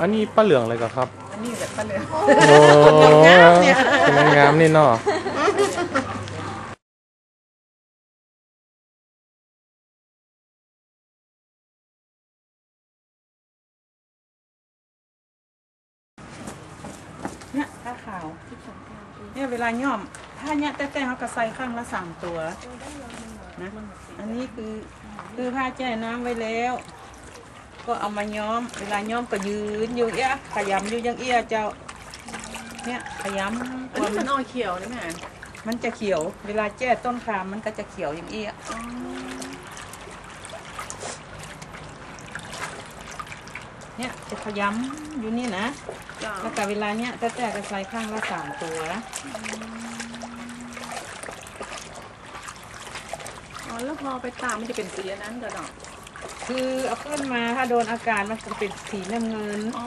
อันนี้ป้าเหลืองเลยก็ครับ อันนี้แบบปลาเหลืองโอ้งามเนี่ยเป็นงามนี่เนาะเนี่ยผ้าขาวเนี่ยเวลาย่อม ถ้าเนี่ยแต่แต่เขาก็ใส่ข้างละสามตัวนะอันนี้คือคือผ้าแช่น้ำไว้แล้ว ก็เอามาย้อม เวลาย้อมก็ยืนอยู่เอี้ยขยำอยู่อยังเอี้ยเจ้า เนี่ยขยำอันนี้มันออกเขียวนี่แม่มันจะเขียว เวลาแจ้ต้นขามมันก็จะเขียวอย่างเอี้ยเนี่ยจะขยำอยู่นี่นะจ้าแล้วก็เวลาเนี้ยแต่แต่ก็ใส่ข้างละสามตัวอ๋อแล้วพอไปตากมันจะเป็นสีอันนั้นก็ดอก คือเอาขึ้นมาถ้าโดนอากาศมันจะเป็นสีน้ำเงิน อ๋อ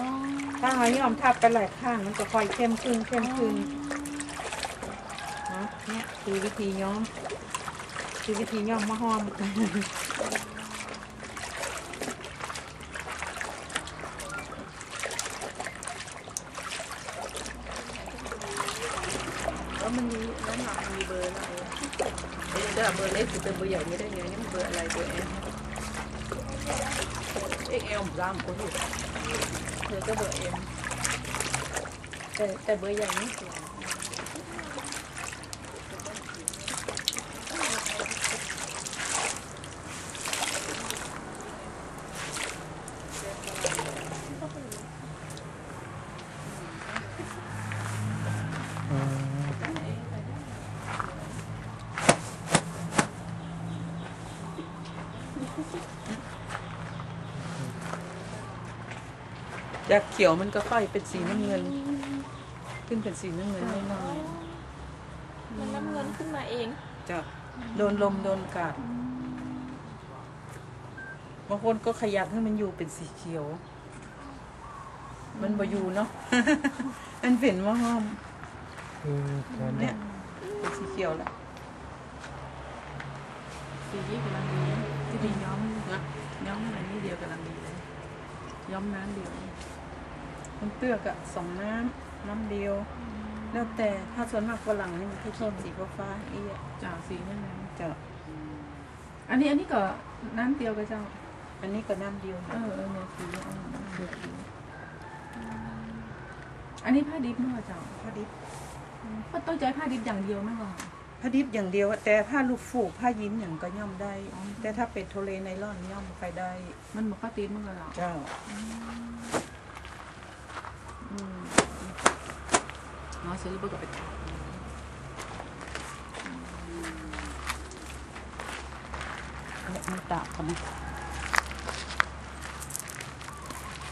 ถ้าเรายอมทับไปหลายข้างมันจะค่อยเข้มขึ้นเข้มขึ้นนะเนี่ยคือวิธีย้อม คือวิธีย้อมมะฮอม แล้วมันมีน้ำหนักมันมีเบอร์อะไรเอ๊ะแต่เบอร์เล็กคือเป็นเบอร์ใหญ่ไม่ได้ไงนี่มันเบอร์อะไรเบอร์เอ็มเอ็กเอลสามคน อยู่เธอก็เบอร์เอ็มแต่แต่เบอร์ใหญ่นี่สวย จากเขียวมันก็ค่อยเป็นสีน้ำเงิน ขึ้นเป็นสีน้ำเงินน้อยมันน้ำเงินขึ้นมาเองๆจะโดนลมโดนอากาศบางคนก็ขยับให้มันอยู่เป็นสีเขียว มันบ่อยู่เนาะ มันเป็นมะฮอมอืมครับเนี่ยเป็นสีเขียวแล้วสียี่กำลังดีที่ดีย้อมนะย้อมอะไรนี่เดียวกำลังดีเลย ย้อมน้ำเดียว มันเตือกอะสองน้ำน้ำเดียว แล้วแต่ถ้าส่วนมากฝรั่งนี่มันจะชอบสีฟ้าๆอีอะจ่าสีนั่นเองจะอันนี้อันนี้ก็น้ำเดียวกับเจ้า อันนี้ก็น้ำเดียวเอนะอเออเนี่ยสีเออเนี่ยสีอันนี้ผ้าดิบเนาะเจ้าผ้าดิบก็ต้องใจผ้าดิบอย่างเดียวไหมก่อนผ้าดิบอย่างเดียวอะแต่ผ้าลูกฟูกผ้ายินอย่างก็ย่อมได้ แต่ถ้าเป็นโทเลไนล่อนย่อมไปได้ มันบอกผ้าติดมันก็เหรอเจ้าอืมเนาะซื้อแล้วก็ไปตากเนี่ยมันตากกัน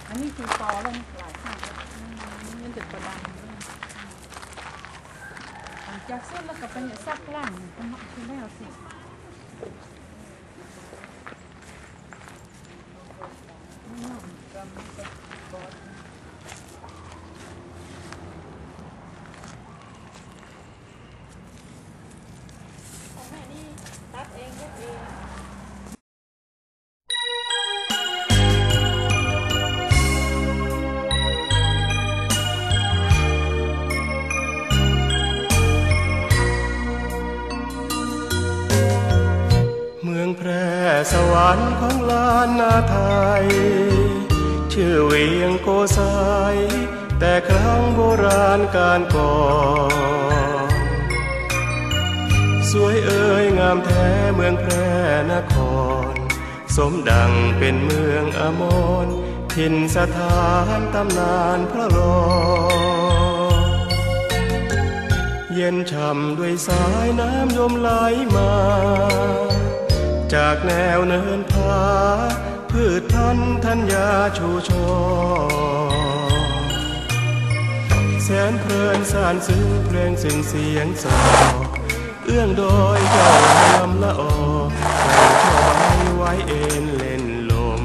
อันนี้คือตอแล้วนี่หลายข้างมันจะประดังจากเส้นแล้วก็เป็นซักล่างเป็นเนาคือแล้วสิ ของแม่นี่ตัด เมืองแพร่สวรรค์ของลานนาไทย ชื่อเวียงโกสายแต่ครั้งโบราณการก่อน สวยเอ่ยงามแท้เมืองแพร่นคร สมดังเป็นเมืองอมรถิ่นสถานตำนานพระรอ เย็นช่ำด้วยสายน้ำยมไหลมา จากแนวเนินผาพืชพันธุ์ธัญญาชูชอแสนเพลินสานซึ้งเพลงซึ่งเสียงสอ เอื้องโดยเจ้าลำละออใส่ชอยไว้เอ็นเล่นลม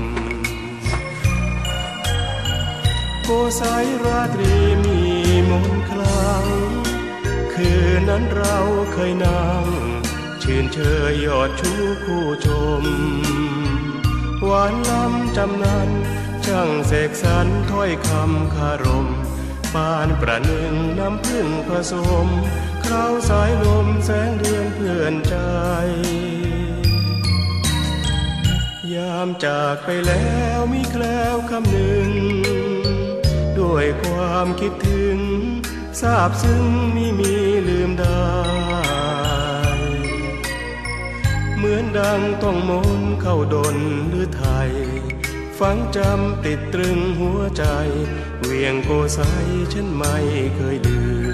โกสายราตรีมีมนคลัง คืนนั้นเราเคยนั่ง ชื่นเชยยอดชูคู่ชม หวานล้ำจำนันช่างเสกสรรถ้อยคำคารม ปานประหนึ่งน้ำพึ่งผสมคราวสายลมแสงเดือนเพื่อนใจยามจากไปแล้วมีแคล้วคำหนึ่ง ด้วยความคิดถึงทราบซึ้งไม่มีลืมได้ เหมือนดังต้องมนเข้าดนหรือไทย ฝังจำติดตรึงหัวใจ เวียงโกไซฉันไม่เคยลืม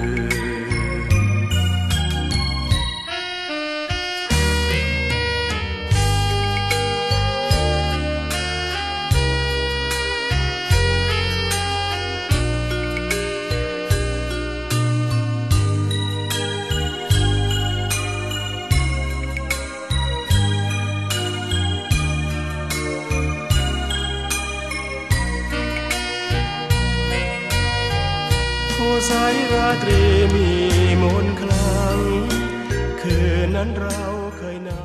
สายราตรีมีมนคลัง คืนนั้นเราเคยนา